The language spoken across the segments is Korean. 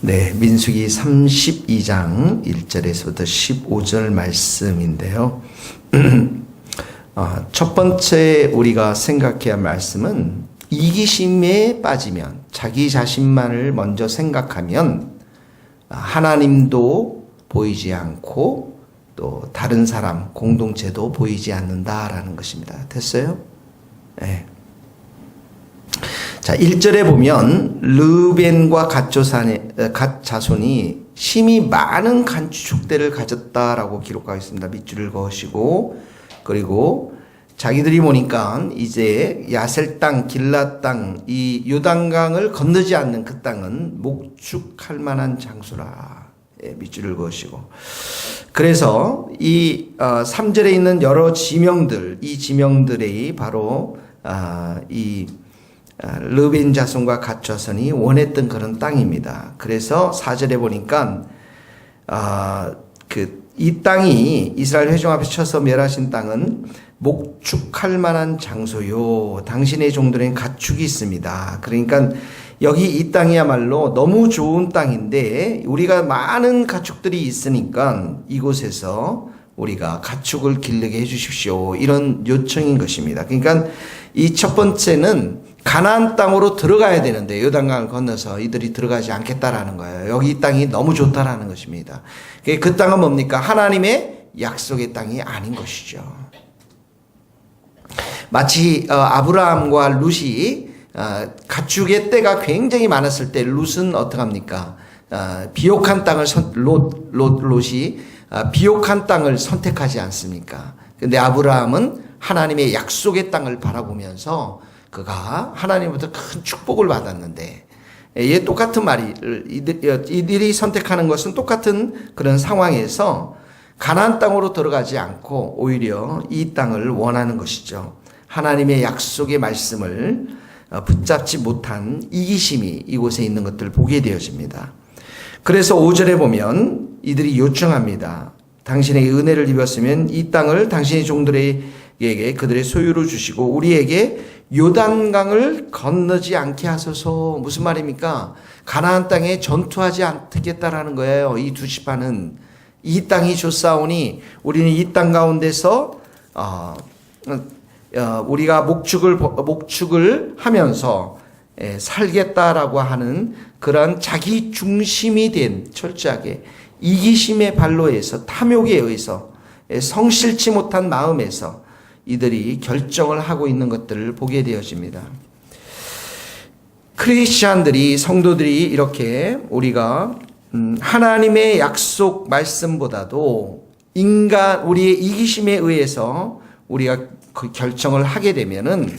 네, 민수기 32장 1절에서부터 15절 말씀인데요. 어, 첫 번째 우리가 생각해야 할 말씀은 이기심에 빠지면 자기 자신만을 먼저 생각하면 하나님도 보이지 않고 또 다른 사람 공동체도 보이지 않는다라는 것입니다. 됐어요? 네. 자, 1절에 보면 르벤과 어, 갓 자손이 심히 많은 간축대를 가졌다라고 기록하고 있습니다. 밑줄을 그으시고 그리고 자기들이 보니까 이제 야셀 땅, 길라 땅, 이 요단강을 건너지 않는 그 땅은 목축할 만한 장소라. 예, 밑줄을 그으시고. 그래서 이 어, 3절에 있는 여러 지명들, 이 지명들이 바로 아, 이 아, 르벤 자손과 갓 자손이 원했던 그런 땅입니다. 그래서 4절에 보니까 아, 그 이 땅이 이스라엘 회중 앞에 쳐서 멸하신 땅은 목축할 만한 장소요. 당신의 종들은 가축이 있습니다. 그러니까 여기 이 땅이야말로 너무 좋은 땅인데 우리가 많은 가축들이 있으니까 이곳에서 우리가 가축을 기르게 해 주십시오. 이런 요청인 것입니다. 그러니까 이 첫 번째는 가나안 땅으로 들어가야 되는데 요단강을 건너서 이들이 들어가지 않겠다라는 거예요. 여기 이 땅이 너무 좋다라는 것입니다. 그 땅은 뭡니까? 하나님의 약속의 땅이 아닌 것이죠. 마치 어, 아브라함과 룻이 어, 가축의 때가 굉장히 많았을 때 룻은 어떻게 합니까? 어, 비옥한 땅을 선, 롯, 롯, 롯이 어, 비옥한 땅을 선택하지 않습니까? 근데 아브라함은 하나님의 약속의 땅을 바라보면서 그가 하나님부터 큰 축복을 받았는데 예, 똑같은 말이 이들, 이들이 선택하는 것은 똑같은 그런 상황에서 가나안 땅으로 들어가지 않고 오히려 이 땅을 원하는 것이죠. 하나님의 약속의 말씀을 어, 붙잡지 못한 이기심이 이곳에 있는 것들을 보게 되어집니다. 그래서 5절에 보면 이들이 요청합니다. 당신의 은혜를 입었으면 이 땅을 당신의 종들에게 그들의 소유로 주시고 우리에게 요단강을 건너지 않게 하소서 무슨 말입니까? 가나안 땅에 전투하지 않겠다라는 거예요. 이 두 지파는 이 땅이 좋사오니 우리는 이 땅 가운데서 어, 어, 우리가 목축을 목축을 하면서 예, 살겠다라고 하는 그런 자기 중심이 된 철저하게 이기심의 발로에서 탐욕에 의해서 예, 성실치 못한 마음에서 이들이 결정을 하고 있는 것들을 보게 되어집니다. 크리스찬들이 성도들이 이렇게 우리가 음, 하나님의 약속 말씀보다도 인간 우리의 이기심에 의해서 우리가 그 결정을 하게 되면은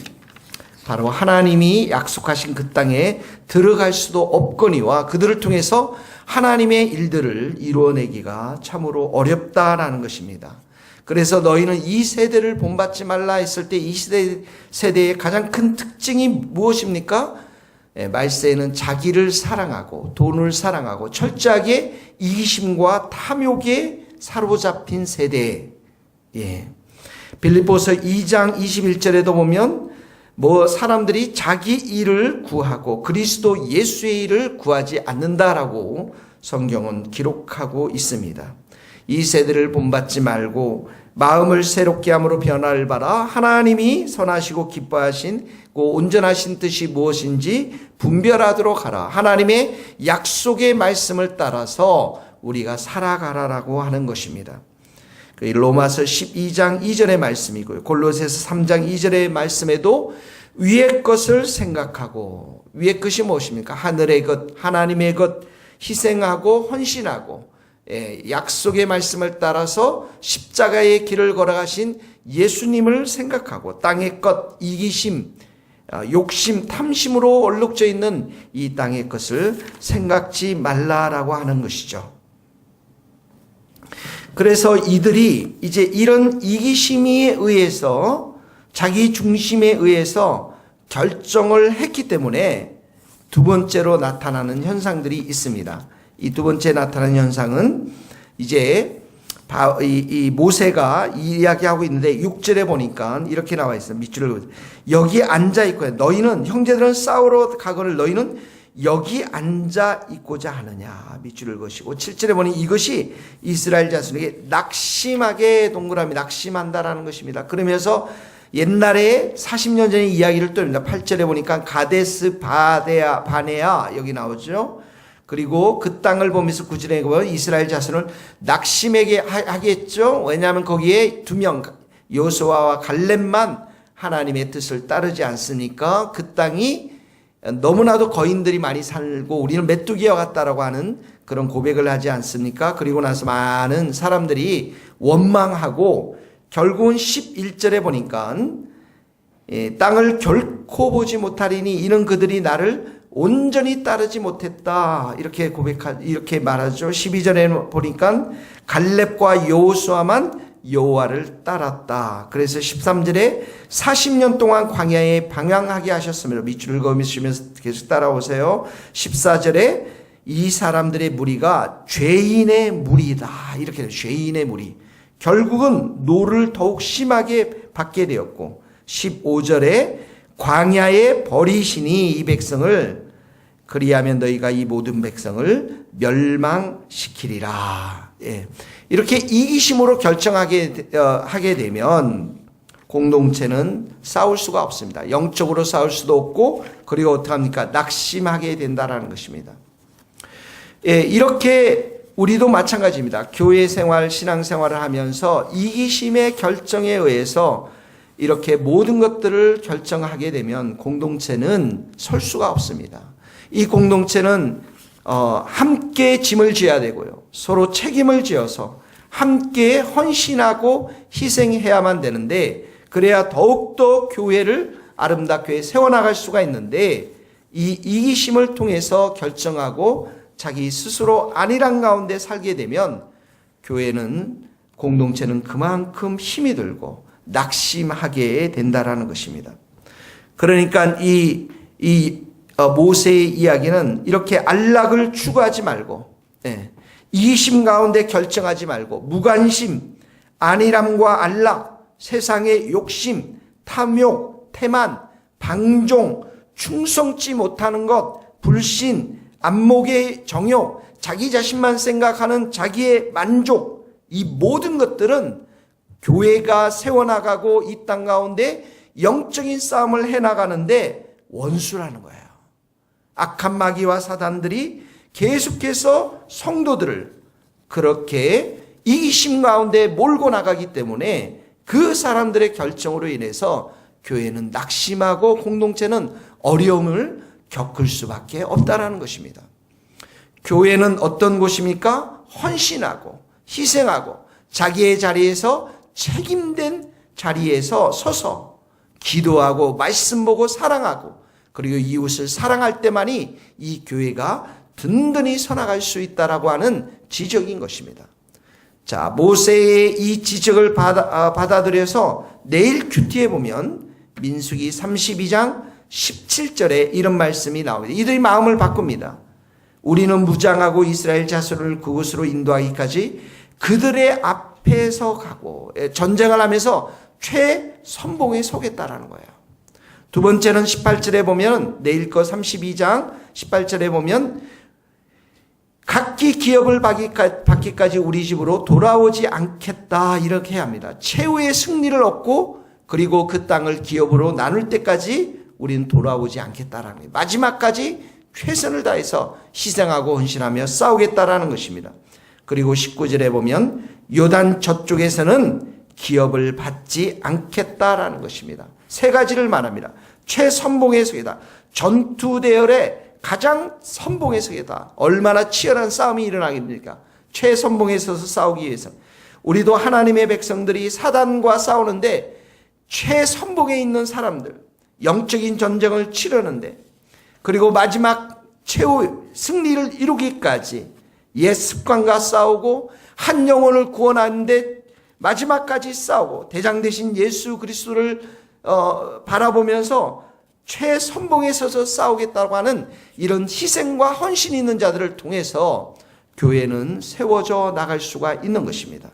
바로 하나님이 약속하신 그 땅에 들어갈 수도 없거니와 그들을 통해서 하나님의 일들을 이루어내기가 참으로 어렵다라는 것입니다. 그래서 너희는 이 세대를 본받지 말라 했을 때 이 세대, 세대의 가장 큰 특징이 무엇입니까? 예, 말세에는 자기를 사랑하고 돈을 사랑하고 철저하게 이기심과 탐욕에 사로잡힌 세대. 예. 빌립보서 2장 21절에도 보면 뭐 사람들이 자기 일을 구하고 그리스도 예수의 일을 구하지 않는다라고 성경은 기록하고 있습니다. 이 세대를 본받지 말고 마음을 새롭게 함으로 변화를 받아 하나님이 선하시고 기뻐하신 그 온전하신 뜻이 무엇인지 분별하도록 하라. 하나님의 약속의 말씀을 따라서 우리가 살아가라라고 하는 것입니다. 그 로마서 12장 2절의 말씀이고요. 골로새서 3장 2절의 말씀에도 위의 것을 생각하고 위의 것이 무엇입니까? 하늘의 것, 하나님의 것 희생하고 헌신하고 예, 약속의 말씀을 따라서 십자가의 길을 걸어가신 예수님을 생각하고 땅의 것, 이기심, 아, 욕심, 탐심으로 얼룩져 있는 이 땅의 것을 생각지 말라라고 하는 것이죠. 그래서 이들이 이제 이런 이기심에 의해서 자기 중심에 의해서 결정을 했기 때문에 두 번째로 나타나는 현상들이 있습니다. 이 두 번째 나타나는 현상은 이제 이, 모세가 이야기하고 있는데 6절에 보니까 이렇게 나와 있어요. 밑줄을 여기 앉아 있고 너희는 형제들은 싸우러 가거늘 너희는 여기 앉아 있고자 하느냐 밑줄을 것이고 7절에 보니 이것이 이스라엘 자손에게 낙심하게 동그라미 낙심한다라는 것입니다. 그러면서 옛날에 40년 전의 이야기를 또 합니다. 8절에 보니까 가데스 바데아 바네아 여기 나오죠. 그리고 그 땅을 보면서 구절에 보면 이스라엘 자손을 낙심하게 하- 하겠죠. 왜냐하면 거기에 두 명 요수아와 갈렙만 하나님의 뜻을 따르지 않으니까 그 땅이 너무나도 거인들이 많이 살고 우리는 메뚜기와 같다라고 하는 그런 고백을 하지 않습니까? 그리고 나서 많은 사람들이 원망하고 결국은 11절에 보니까 예, 땅을 결코 보지 못하리니 이는 그들이 나를 온전히 따르지 못했다. 이렇게 고백하 이렇게 말하죠. 12절에 보니까 갈렙과 여호수아만 여호와를 따랐다. 그래서 13절에 40년 동안 광야에 방황하게 하셨으므로 밑줄을 그으시면서 계속 따라오세요. 14절에 이 사람들의 무리가 죄인의 무리다. 이렇게 돼요. 죄인의 무리. 결국은 노를 더욱 심하게 받게 되었고 15절에 광야에 버리시니 이 백성을 그리하면 너희가 이 모든 백성을 멸망시키리라. 예. 이렇게 이기심으로 결정하게 되- 어, 하게 되면 공동체는 싸울 수가 없습니다. 영적으로 싸울 수도 없고 그리고 어떻게 합니까? 낙심하게 된다라는 것입니다. 예, 이렇게 우리도 마찬가지입니다. 교회 생활, 신앙 생활을 하면서 이기심의 결정에 의해서 이렇게 모든 것들을 결정하게 되면 공동체는 설 수가 없습니다. 이 공동체는 어, 함께 짐을 져야 되고요. 서로 책임을 지어서 함께 헌신하고 희생해야만 되는데 그래야 더욱더 교회를 아름답게 세워나갈 수가 있는데 이 이기심을 통해서 결정하고 자기 스스로 안일한 가운데 살게 되면 교회는 공동체는 그만큼 힘이 들고 낙심하게 된다라는 것입니다. 그러니까 이, 이 어, 모세의 이야기는 이렇게 안락을 추구하지 말고, 예, 이심 가운데 결정하지 말고, 무관심, 안일함과 안락, 세상의 욕심, 탐욕, 태만, 방종, 충성치 못하는 것, 불신, 안목의 정욕, 자기 자신만 생각하는 자기의 만족, 이 모든 것들은 교회가 세워나가고 이 땅 가운데 영적인 싸움을 해나가는데 원수라는 거예요. 악한 마귀와 사단들이 계속해서 성도들을 그렇게 이기심 가운데 몰고 나가기 때문에 그 사람들의 결정으로 인해서 교회는 낙심하고 공동체는 어려움을 겪을 수밖에 없다라는 것입니다. 교회는 어떤 곳입니까? 헌신하고 희생하고 자기의 자리에서 책임된 자리에서 서서 기도하고 말씀 보고 사랑하고 그리고 이웃을 사랑할 때만이 이 교회가 든든히 서나갈 수 있다라고 하는 지적인 것입니다. 자, 모세의 이 지적을 받아, 아, 받아들여서 내일 큐티에 보면 민수기 32장 17절에 이런 말씀이 나옵니다. 이들이 마음을 바꿉니다. 우리는 무장하고 이스라엘 자손을 그곳으로 인도하기까지 그들의 앞 에서 가고 예, 전쟁을 하면서 최선봉에 서겠다라는 거예요. 두 번째는 18절에 보면 내일 거 32장 18절에 보면 각기 기업을 받기까- 받기까지 우리 집으로 돌아오지 않겠다 이렇게 합니다. 최후의 승리를 얻고 그리고 그 땅을 기업으로 나눌 때까지 우리는 돌아오지 않겠다라는 거예요. 마지막까지 최선을 다해서 희생하고 헌신하며 싸우겠다라는 것입니다. 그리고 19절에 보면 요단 저쪽에서는 기업을 받지 않겠다라는 것입니다. 세 가지를 말합니다. 최선봉의 속이다. 전투 대열의 가장 선봉의 속이다. 얼마나 치열한 싸움이 일어나겠습니까? 최선봉에 서서 싸우기 위해서. 우리도 하나님의 백성들이 사단과 싸우는데 최선봉에 있는 사람들, 영적인 전쟁을 치르는데 그리고 마지막 최후 승리를 이루기까지 옛 습관과 싸우고 한 영혼을 구원하는데 마지막까지 싸우고 대장 대신 예수 그리스도를 어, 바라보면서 최선봉에 서서 싸우겠다고 하는 이런 희생과 헌신이 있는 자들을 통해서 교회는 세워져 나갈 수가 있는 것입니다.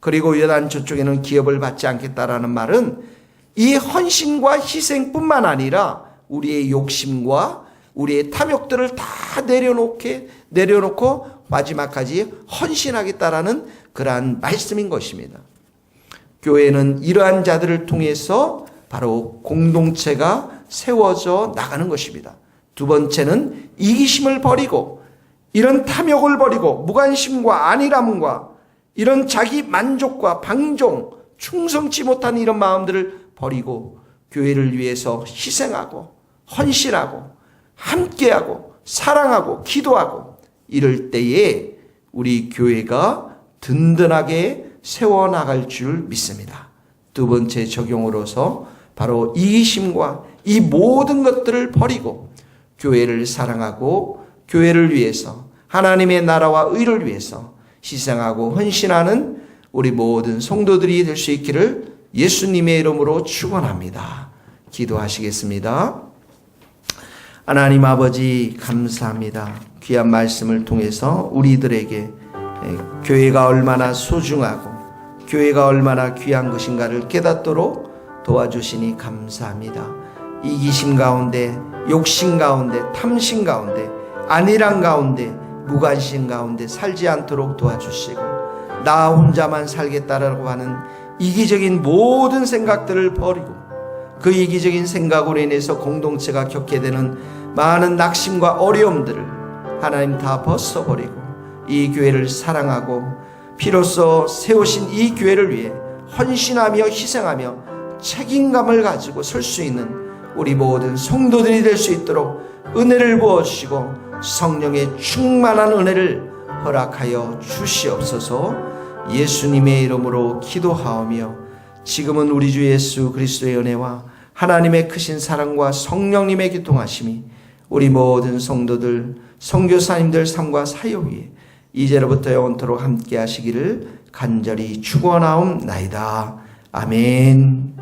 그리고 여단 저쪽에는 기업을 받지 않겠다라는 말은 이 헌신과 희생뿐만 아니라 우리의 욕심과 우리의 탐욕들을 다 내려놓게 내려놓고 마지막까지 헌신하겠다라는 그러한 말씀인 것입니다. 교회는 이러한 자들을 통해서 바로 공동체가 세워져 나가는 것입니다. 두 번째는 이기심을 버리고 이런 탐욕을 버리고 무관심과 안일함과 이런 자기 만족과 방종, 충성치 못한 이런 마음들을 버리고 교회를 위해서 희생하고 헌신하고 함께하고 사랑하고 기도하고 이럴 때에 우리 교회가 든든하게 세워나갈 줄 믿습니다. 두 번째 적용으로서 바로 이기심과 이 모든 것들을 버리고 교회를 사랑하고 교회를 위해서 하나님의 나라와 의를 위해서 희생하고 헌신하는 우리 모든 성도들이 될 수 있기를 예수님의 이름으로 축원합니다. 기도하시겠습니다. 하나님 아버지 감사합니다. 귀한 말씀을 통해서 우리들에게 에, 교회가 얼마나 소중하고 교회가 얼마나 귀한 것인가를 깨닫도록 도와주시니 감사합니다. 이기심 가운데, 욕심 가운데, 탐심 가운데, 안일한 가운데, 무관심 가운데 살지 않도록 도와주시고 나 혼자만 살겠다라고 하는 이기적인 모든 생각들을 버리고 그 이기적인 생각으로 인해서 공동체가 겪게 되는 많은 낙심과 어려움들을 하나님 다 벗어버리고 이 교회를 사랑하고 피로써 세우신 이 교회를 위해 헌신하며 희생하며 책임감을 가지고 설 수 있는 우리 모든 성도들이 될 수 있도록 은혜를 부어주시고 성령의 충만한 은혜를 허락하여 주시옵소서. 예수님의 이름으로 기도하오며 지금은 우리 주 예수 그리스도의 은혜와 하나님의 크신 사랑과 성령님의 기통하심이 우리 모든 성도들, 성교사님들 삶과 사역 위에 이제로부터 영원토록 함께 하시기를 간절히 축원하옵나이다. 아멘.